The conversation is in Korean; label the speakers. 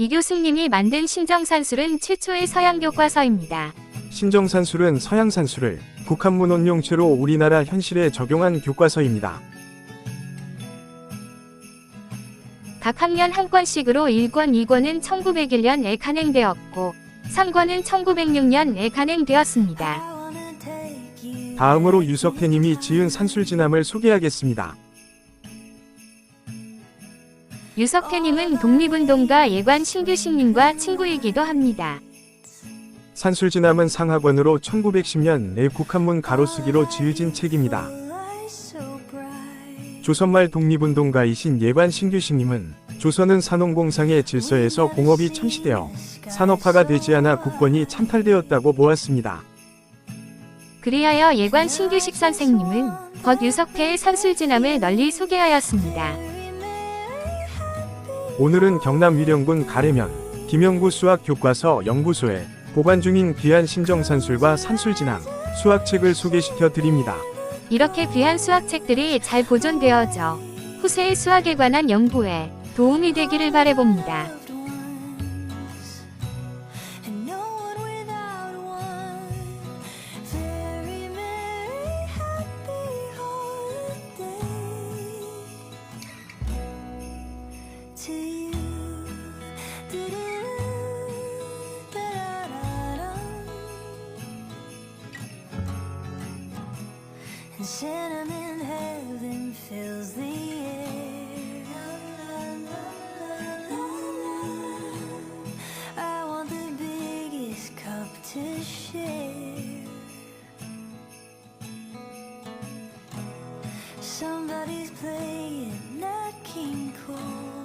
Speaker 1: 이 교수님이 만든 신정산술은 최초의 서양 교과서입니다.
Speaker 2: 신정산술은 서양 산술을 국한문 원용체로 우리나라 현실에 적용한 교과서입니다.
Speaker 1: 각 학년 한 권씩으로 1권, 2권은 1901년에 간행되었고 3권은 1906년에 간행되었습니다.
Speaker 2: 다음으로 유석태님이 지은 산술진함을 소개하겠습니다.
Speaker 1: 유석태님은 독립운동가 예관 신규식님과 친구이기도 합니다.
Speaker 2: 산술진함은 상하권으로 1910년 내 국한문 가로수기로 지으진 책입니다. 조선말 독립운동가이신 예관 신규식님은 조선은 산업공상의 질서에서 공업이 천시되어 산업화가 되지 않아 국권이 찬탈되었다고 보았습니다.
Speaker 1: 그리하여 예관 신규식 선생님은 겉 유석태의 산술진함을 널리 소개하였습니다.
Speaker 2: 오늘은 경남 위령군 가래면 김영구 수학교과서 연구소에 보관 중인 귀한 신정산술과 산술진함 수학책을 소개시켜 드립니다.
Speaker 1: 이렇게 귀한 수학책들이 잘 보존되어져 후세의 수학에 관한 연구에 도움이 되기를 바래봅니다.
Speaker 3: And cinnamon heaven fills the air. I want the biggest cup to share. Somebody's playing Nat King Cole.